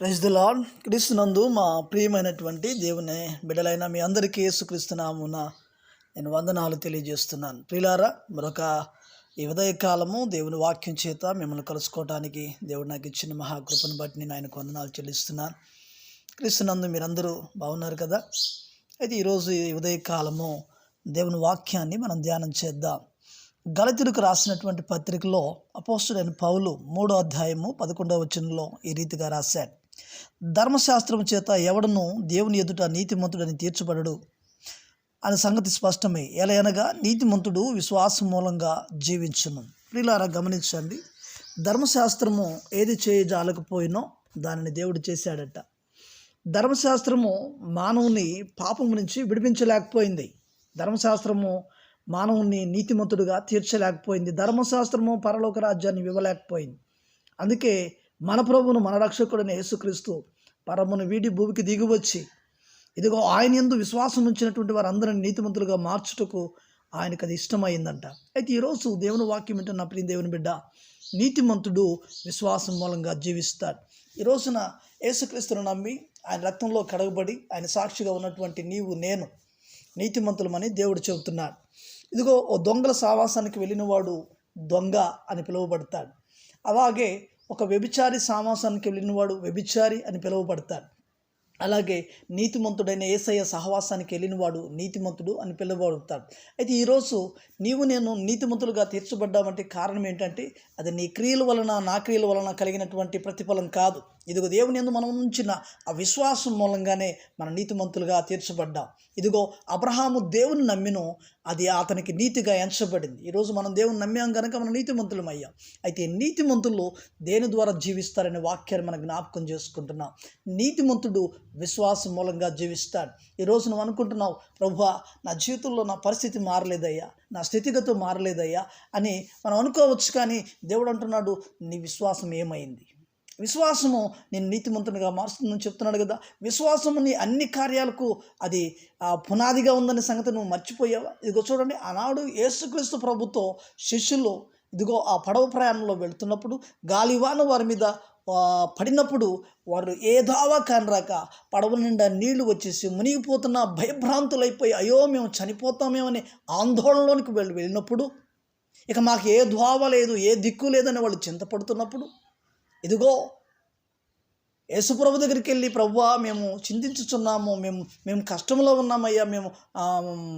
Praise క్రీస్తునందు మా ప్రియమైనటువంటి దేవుని బిడ్డలైన మీ అందరికీ యేసుక్రీస్తునామున నేను వందనాలు తెలియజేస్తున్నాను. ప్రియులారా మరొక ఈ ఉదయకాలము దేవుని వాక్యం చేత మిమ్మల్ని కలుసుకోవడానికి దేవుడు నాకు ఇచ్చిన మహాకృపను బట్టి నేను ఆయనకు వందనాలు చెల్లిస్తున్నాను. క్రీస్తునందు మీరందరూ బాగున్నారు కదా? అయితే ఈరోజు ఈ ఉదయకాలము దేవుని వాక్యాన్ని మనం ధ్యానం చేద్దాం. గలతిలకు రాసినటువంటి పత్రికలో అపోస్తుడైన పౌలు మూడో అధ్యాయము పదకొండవ వచనంలో ఈ రీతిగా రాశాడు. ధర్మశాస్త్రం చేత ఎవడను దేవుని ఎదుట నీతిమంతుడని తీర్చబడడు అనే సంగతి స్పష్టమై. ఎలా అనగా నీతిమంతుడు విశ్వాసం మూలంగా జీవించును. ప్రియులారా గమనించండి. ధర్మశాస్త్రము ఏది చేయజాలకపోయినో దానిని దేవుడు చేశాడట. ధర్మశాస్త్రము మానవుని పాపం నుంచి విడిపించలేకపోయింది. ధర్మశాస్త్రము మానవుని నీతిమంతుడుగా తీర్చలేకపోయింది. ధర్మశాస్త్రము పరలోక రాజ్యాన్ని ఇవ్వలేకపోయింది అందుకే మన ప్రభువును మన రక్షకుడైన యేసుక్రీస్తు పరమును వీడి భూమికి దిగివచ్చి ఇదిగో ఆయన ఎందు విశ్వాసం ఉంచినటువంటి వారందరిని నీతిమంతులుగా మార్చుటకు ఆయనకు అది ఇష్టమైందంట. అయితే ఈరోజు దేవుని వాక్యం ఏంటో నా ప్రియ దేవుని బిడ్డ నీతిమంతుడు విశ్వాసం మూలంగా జీవిస్తాడు. ఈ రోజున యేసుక్రీస్తును నమ్మి ఆయన రక్తంలో కడగబడి ఆయన సాక్షిగా ఉన్నటువంటి నీవు నేను నీతిమంతులమని దేవుడు చెబుతున్నాడు. ఇదిగో ఓ దొంగల సావాసానికి వెళ్ళినవాడు దొంగ అని పిలువబడతాడు. అలాగే ఒక వ్యభిచారి సావాసానికి వెళ్ళినవాడు వ్యభిచారి అని పిలువబడతాడు. అలాగే నీతిమంతుడైన ఏసయ్య సహవాసానికి వెళ్ళినవాడు నీతిమంతుడు అని పిలువబడతాడు. అయితే ఈరోజు నీవు నేను నీతిమంతులుగా తీర్చబడ్డామంటే కారణం ఏంటంటే అది నీ క్రియల వలన నా క్రియల వలన కలిగినటువంటి ప్రతిఫలం కాదు. ఇదిగో దేవుని ఎందు మనం ఉంచిన ఆ విశ్వాసం మూలంగానే మన నీతిమంతులుగా తీర్చబడ్డాం. ఇదిగో అబ్రహాము దేవుని నమ్మిను అది అతనికి నీతిగా ఎంచబడింది. ఈరోజు మనం దేవుని నమ్మాం కనుక మనం నీతిమంతులం అయ్యాం. అయితే నీతిమంతులు దేని ద్వారా జీవిస్తారనే వాక్యాన్ని మనం జ్ఞాపకం చేసుకుంటున్నాం. నీతిమంతుడు విశ్వాసం మూలంగా జీవిస్తాడు. ఈరోజు నువ్వు అనుకుంటున్నావు ప్రభా నా జీవితంలో నా పరిస్థితి మారలేదయ్యా నా స్థితిగతి మారలేదయ్యా అని మనం అనుకోవచ్చు కానీ దేవుడు అంటున్నాడు నీ విశ్వాసం ఏమైంది? విశ్వాసము నేను నీతిమంతునిగా మారుస్తుందని చెప్తున్నాడు కదా. విశ్వాసము నీ అన్ని కార్యాలకు అది పునాదిగా ఉందనే సంగతి నువ్వు మర్చిపోయావా? ఇదిగో చూడండి ఆనాడు యేసుక్రీస్తు ప్రభుతో శిష్యులు ఇదిగో ఆ పడవ ప్రయాణంలో వెళ్తున్నప్పుడు గాలివాన వారి మీద పడినప్పుడు వారు ఏ దావా కానరాక పడవ నిండా నీళ్ళు వచ్చేసి మునిగిపోతున్న భయభ్రాంతులైపోయి అయ్యో మేము చనిపోతామేమని ఆందోళనలోనికి వెళ్ళి వెళ్ళినప్పుడు ఇక మాకు ఏ ద్వావ లేదు ఏ దిక్కు లేదని వాళ్ళు చింతపడుతున్నప్పుడు ఇదిగో యేసుప్రభు దగ్గరికి వెళ్ళి ప్రభువా మేము చింతించుచున్నాము. మేము మేము కష్టంలో ఉన్నామయ్యా. మేము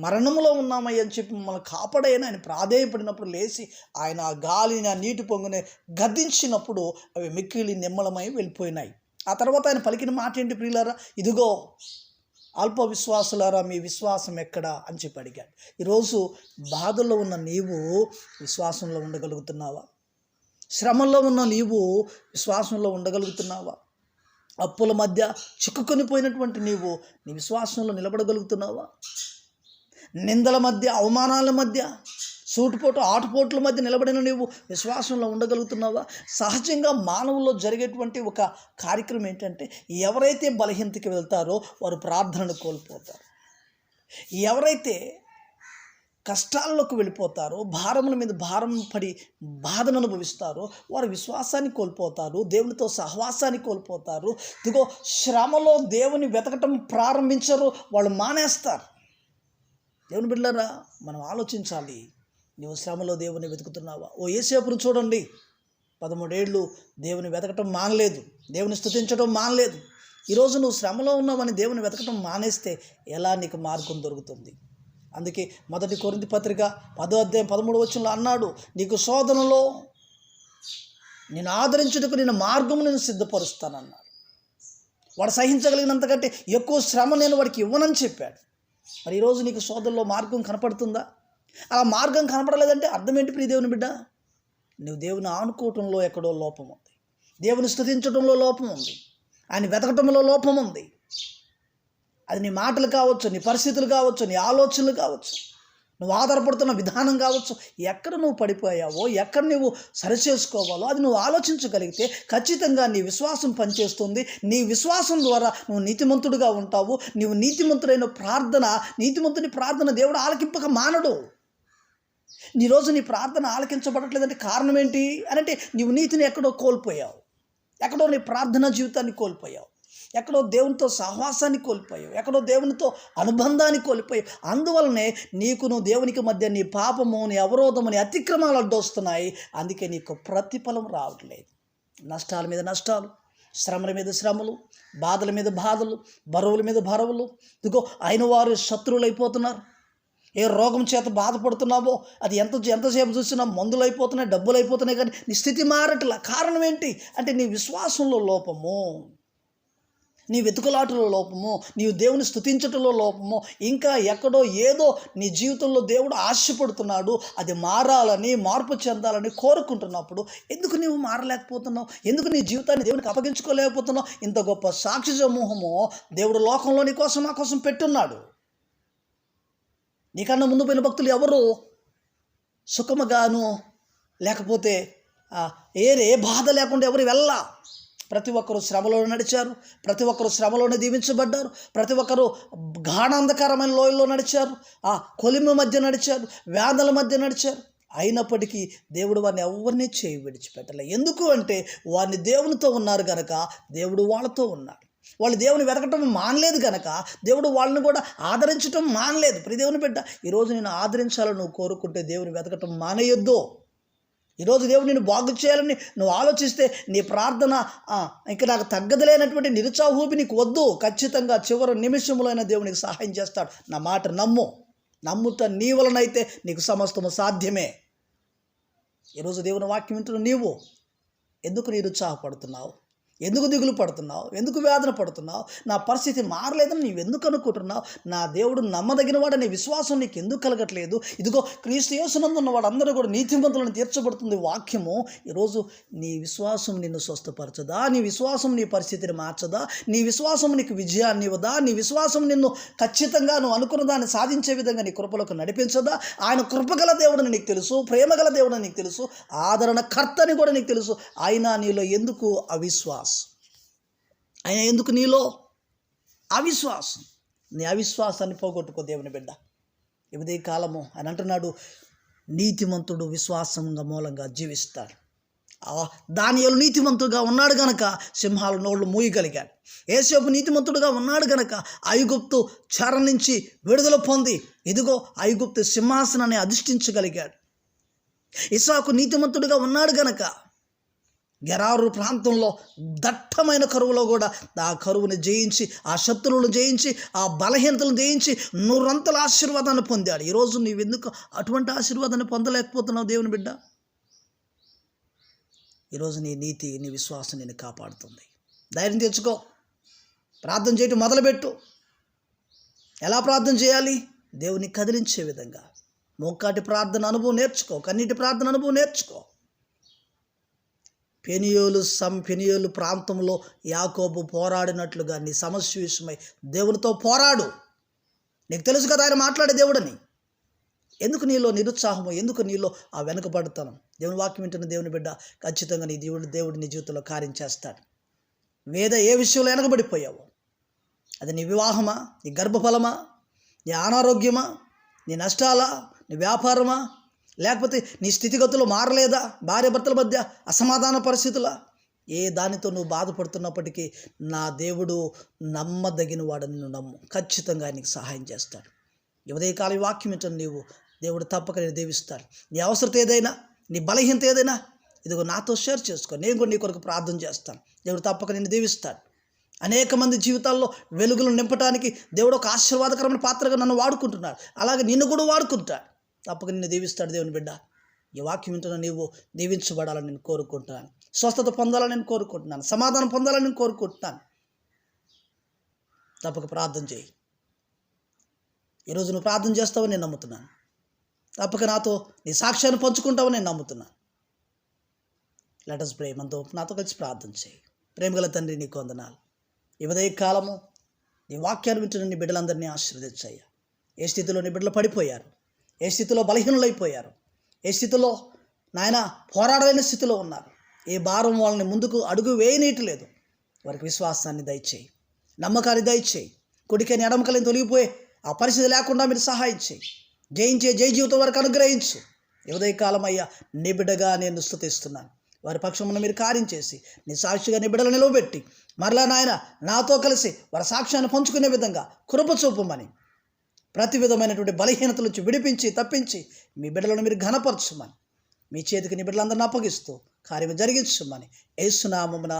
మరణంలో ఉన్నామయ్యా అని చెప్పి మమ్మల్ని కాపాడైన ఆయన ప్రాధేయపడినప్పుడు లేచి ఆయన ఆ గాలిని ఆ నీటి పొంగుని గద్దించినప్పుడు అవి మిక్కిలి నిమ్మలమై వెళ్ళిపోయినాయి. ఆ తర్వాత ఆయన పలికిన మాట ఏంటి ప్రియులారా? ఇదిగో అల్ప విశ్వాసులారా మీ విశ్వాసం ఎక్కడా? అని చెప్పి అడిగాడు. ఈరోజు బాధల్లో ఉన్న నీవు విశ్వాసంలో ఉండగలుగుతున్నావా? శ్రమంలో ఉన్న నీవు విశ్వాసంలో ఉండగలుగుతున్నావా? అప్పుల మధ్య చిక్కుకొని పోయినటువంటి నీవు నీ విశ్వాసంలో నిలబడగలుగుతున్నావా? నిందల మధ్య అవమానాల మధ్య సూటుపోటు ఆటుపోట్ల మధ్య నిలబడిన నీవు విశ్వాసంలో ఉండగలుగుతున్నావా? సహజంగా మానవుల్లో జరిగేటువంటి ఒక కార్యక్రమం ఏంటంటే ఎవరైతే బలహీనతకి వెళ్తారో వారు ప్రార్థనను కోల్పోతారు. ఎవరైతే కష్టాల్లోకి వెళ్ళిపోతారో భారముల మీద భారం పడి బాధను అనుభవిస్తారో వారు విశ్వాసాన్ని కోల్పోతారు దేవునితో సహవాసాన్ని కోల్పోతారు. ఇదిగో శ్రమలో దేవుని వెతకటం ప్రారంభించరు వాళ్ళు మానేస్తారు. దేవుని బిడ్డరా మనం ఆలోచించాలి నువ్వు శ్రమలో దేవుని వెతుకుతున్నావా? ఓ ఏసేపును చూడండి. పదమూడేళ్ళు దేవుని వెతకటం మానలేదు దేవుని స్థుతించడం మానలేదు. ఈరోజు నువ్వు శ్రమలో ఉన్నావని దేవుని వెతకటం మానేస్తే ఎలా నీకు మార్గం దొరుకుతుంది? అందుకే మొదటి కొరింది పత్రిక పదో అధ్యాయం పదమూడు వచ్చంలో అన్నాడు నీకు శోధనలో నేను ఆదరించుటకు నేను మార్గం నేను సిద్ధపరుస్తానన్నాడు. వాడు సహించగలిగినంతకంటే ఎక్కువ శ్రమ నేను వాడికి ఇవ్వనని చెప్పాడు. మరి ఈరోజు నీకు శోధనలో మార్గం కనపడుతుందా? అలా మార్గం కనపడలేదంటే అర్థం ఏంటి ప్రియ దేవుని బిడ్డ? నువ్వు దేవుని ఆనుకోవటంలో ఎక్కడో లోపం ఉంది. దేవుని స్థుతించడంలో లోపం ఉంది. ఆయన వెతకటంలో లోపం ఉంది. అది నీ మాటలు కావచ్చు నీ పరిస్థితులు కావచ్చు నీ ఆలోచనలు కావచ్చు. నువ్వు ఆధారపడుతున్న విధానం కావచ్చు. ఎక్కడ నువ్వు పడిపోయావో ఎక్కడ నువ్వు సరిచేసుకోవాలో అది నువ్వు ఆలోచించగలిగితే ఖచ్చితంగా నీ విశ్వాసం పనిచేస్తుంది. నీ విశ్వాసం ద్వారా నువ్వు నీతిమంతుడుగా ఉంటావు. నువ్వు నీతిమంతుడైన ప్రార్థన నీతిమంతుని ప్రార్థన దేవుడు ఆలకింపక మానడు. ఈరోజు నీ ప్రార్థన ఆలకించబడట్లేదంటే కారణం ఏంటి? అని నువ్వు నీవు నీతిని ఎక్కడో కోల్పోయావు. ఎక్కడో నీ ప్రార్థనా జీవితాన్ని కోల్పోయావు. ఎక్కడో దేవునితో సహవాసాన్ని కోల్పోయావు ఎక్కడో దేవునితో అనుబంధాన్ని కోల్పోయావు. అందువలనే నీకు నువ్వు దేవునికి మధ్య నీ పాపము నీ అవరోధము నీ అతిక్రమాలు అడ్డొస్తున్నాయి. అందుకే నీకు ప్రతిఫలం రావట్లేదు. నష్టాల మీద నష్టాలు శ్రమల మీద శ్రమలు బాధల మీద బాధలు బరువుల మీద బరువులు. ఇదిగో అయిన వారు శత్రువులు అయిపోతున్నారు ఏ రోగం చేత బాధపడుతున్నావో అది ఎంత ఎంతసేపు చూసినా మందులు అయిపోతున్నాయి డబ్బులు అయిపోతున్నాయి కానీ నీ స్థితి మారట్లా. కారణం ఏంటి? అంటే నీ విశ్వాసంలో లోపము. నీ వెతుకులాటలో లోపము నీవు దేవుని స్థుతించటంలో లోపము ఇంకా ఎక్కడో ఏదో నీ జీవితంలో దేవుడు ఆశపడుతున్నాడు అది మారాలని మార్పు చెందాలని కోరుకుంటున్నప్పుడు ఎందుకు నీవు మారలేకపోతున్నావు? ఎందుకు నీ జీవితాన్ని దేవునికి అప్పగించుకోలేకపోతున్నావు? ఇంత గొప్ప సాక్షి సమూహము దేవుడు లోకంలో నీ కోసం నా కోసం పెట్టున్నాడు. నీకన్నా ముందు పోయిన భక్తులు ఎవరు? సుఖముగాను లేకపోతే ఏ ఏ బాధ లేకుండా ఎవరు వెళ్ళా ప్రతి ఒక్కరు శ్రమలో నడిచారు ప్రతి ఒక్కరు శ్రమలోనే దీవించబడ్డారు ప్రతి ఒక్కరు గాఢాంధకరమైన లోయల్లో నడిచారు ఆ కొలిమి మధ్య నడిచారు వ్యాధుల మధ్య నడిచారు. అయినప్పటికీ దేవుడు వారిని ఎవరిని చేయి విడిచిపెట్టలే. ఎందుకు అంటే వారిని దేవునితో ఉన్నారు కనుక దేవుడు వాళ్ళతో ఉన్నాడు. వాళ్ళు దేవుని వెతకటం మానలేదు కనుక దేవుడు వాళ్ళని కూడా ఆదరించటం మానలేదు. ప్రతి దేవుని బిడ్డ ఈరోజు నేను ఆదరించాలని నువ్వు కోరుకుంటే దేవుని వెతకటం మానేయొద్దు. ఈరోజు దేవుడు నేను బాగు చేయాలని నువ్వు ఆలోచిస్తే నీ ప్రార్థన ఇంకా నాకు తగ్గదలేనటువంటి నిరుత్సాహూపి నీకు వద్దు. ఖచ్చితంగా చివరి నిమిషంలోనే దేవునికి సహాయం చేస్తాడు. నా మాట నమ్ము. నమ్ముత నీ వలనైతే నీకు సమస్తము సాధ్యమే. ఈరోజు దేవుని వాక్యం వింటున్న నీవు ఎందుకు నిరుత్సాహపడుతున్నావు? ఎందుకు దిగులు పడుతున్నావు? ఎందుకు వేదన పడుతున్నావు? నా పరిస్థితి మారలేదని నీవు ఎందుకు అనుకుంటున్నావు? నా దేవుడు నమ్మదగిన వాడనే విశ్వాసం నీకు ఎందుకు కలగట్లేదు? ఇదిగో క్రీస్తు యేసునందున్న వాడందరూ కూడా నీతిమంతులను తీర్చబడుతుంది వాక్యము. ఈరోజు నీ విశ్వాసం నిన్ను స్వస్థపరచదా? నీ విశ్వాసం నీ పరిస్థితిని మార్చదా? నీ విశ్వాసం నీకు విజయాన్ని ఇవ్వదా? నీ విశ్వాసం నిన్ను ఖచ్చితంగా నువ్వు అనుకున్న దాన్ని సాధించే విధంగా నీ కృపలకు నడిపించదా? ఆయన కృపగల దేవుడని నీకు తెలుసు ప్రేమగల దేవుడని నీకు తెలుసు ఆదరణ కర్తని కూడా నీకు తెలుసు. అయినా నీలో ఎందుకు అవిశ్వాసం? ఆయన ఎందుకు నీలో? అవిశ్వాసం. నీ అవిశ్వాసాన్ని పోగొట్టుకో దేవుని బిడ్డ. ఇదే కాలము. అని అంటున్నాడు. నీతిమంతుడు విశ్వాసంగా మూలంగా జీవిస్తాడు. దానియలు నీతిమంతుడుగా ఉన్నాడు గనక సింహాల నోళ్ళు మూయగలిగాడు. ఏసేపు నీతిమంతుడుగా ఉన్నాడు గనక ఐగుప్తు చర నుంచి విడుదల పొంది ఇదిగో ఐగుప్తు సింహాసనాన్ని అధిష్ఠించగలిగాడు. ఇసాకు నీతిమంతుడుగా ఉన్నాడు గనక గెరారు ప్రాంతంలో దట్టమైన కరువులో కూడా ఆ కరువుని జయించి ఆ శత్రువులను జయించి ఆ బలహీనతలను జయించి నూరంతల ఆశీర్వాదాన్ని పొందాడు. ఈరోజు నీవెందుకు అటువంటి ఆశీర్వాదాన్ని పొందలేకపోతున్నావు దేవుని బిడ్డ? ఈరోజు నీ నీతి నీ విశ్వాసం నేను కాపాడుతుంది. ధైర్యం తెచ్చుకో. ప్రార్థన చేయటం మొదలుపెట్టు. ఎలా ప్రార్థన చేయాలి? దేవుని కదిలించే విధంగా. మొక్కాటి ప్రార్థన అనుభవం నేర్చుకో. కన్నీటి ప్రార్థన అనుభవం నేర్చుకో. పెనియోలు సం పెనియోలు ప్రాంతంలో యాకోబు పోరాడినట్లుగా నీ సమస్య విషయమై దేవునితో పోరాడు. నీకు తెలుసు కదా ఆయన మాట్లాడే దేవుడని. ఎందుకు నీలో నిరుత్సాహము? ఎందుకు నీలో ఆ వెనుకబడతాను? దేవుని వాక్యం వింటున్న దేవుని బిడ్డ ఖచ్చితంగా నీ దేవుడు దేవుడు నీ జీవితంలో కార్యం చేస్తాడు. వేద ఏ విషయంలో వెనకబడిపోయావు? అది నీ వివాహమా? నీ గర్భఫలమా? నీ అనారోగ్యమా? నీ నష్టాలా? నీ వ్యాపారమా? లేకపోతే నీ స్థితిగతులు మారలేదా? భార్య భర్తల మధ్య అసమాధాన పరిస్థితుల? ఏ దానితో నువ్వు బాధపడుతున్నప్పటికీ నా దేవుడు నమ్మదగిన వాడని నువ్వు నమ్ము. ఖచ్చితంగా నీకు సహాయం చేస్తాడు. ఇవదే ఉదయకాల వాక్యం ఏంటో నీవు దేవుడు తప్పక నేను దేవిస్తాడు. నీ అవసరత ఏదైనా నీ బలహీనత ఏదైనా ఇదిగో నాతో షేర్ చేసుకో. నేను కూడా నీ కొరకు ప్రార్థన చేస్తాను. దేవుడు తప్పక నేను దీవిస్తాడు. అనేక మంది జీవితాల్లో వెలుగులు నింపడానికి దేవుడు ఒక ఆశీర్వాదకరమైన పాత్రగా నన్ను వాడుకుంటున్నాడు. అలాగే నిన్ను కూడా వాడుకుంటాడు. తప్పక నిన్ను దీవిస్తాడు దేవుని బిడ్డ. ఈ వాక్యం వింటున్న నీవు దీవించబడాలని నేను కోరుకుంటున్నాను. స్వస్థత పొందాలని నేను కోరుకుంటున్నాను. సమాధానం పొందాలని నేను కోరుకుంటున్నాను. తప్పక ప్రార్థన చేయి. ఈరోజు నువ్వు ప్రార్థన చేస్తావని నేను నమ్ముతున్నాను. తప్పక నాతో నీ సాక్ష్యాన్ని పంచుకుంటావని నేను నమ్ముతున్నాను. లెటస్ ప్రే మనతో నాతో కలిసి ప్రార్థన చేయి. ప్రేమగల తండ్రి నీకు వందనాలు. ఈ కాలము నీ వాక్యాన్ని వింటున్న నీ బిడ్డలందరినీ ఆశీర్వదించయ్యా. ఏ స్థితిలో నీ బిడ్డలు పడిపోయారు? ఏ స్థితిలో బలహీనులైపోయారు? ఏ స్థితిలో నాయన పోరాడలేని స్థితిలో ఉన్నారు? ఏ భారం వాళ్ళని ముందుకు అడుగు వేయనీయట్లేదు. వారికి విశ్వాసాన్ని దయచేయి. నమ్మకాన్ని దయచేయి. కుడికని ఎడమకలని తొలగిపోయే ఆ పరిస్థితి లేకుండా మీరు సహాయం చేయి. జయించే జయ జీవితం వరకు అనుగ్రహించు. ఈ ఉదయకాలం అయ్యా నిబిడగా నేను స్థుతిస్తున్నాను వారి పక్షమున మీరు కార్యం చేసి నీ సాక్షిగా నిబిడలు నిలవబెట్టి మరలా నాయన నాతో కలిసి వారి సాక్ష్యాన్ని పంచుకునే విధంగా కృప చూపమని ప్రతి విధమైనటువంటి బలహీనతల నుంచి విడిపించి తప్పించి మీ బిడ్డలను మీరు ఘనపరచమని మీ చేతికి నీ బిడ్డలందరిని అప్పగిస్తూ కార్యం జరిగించమని. ఏసునామమున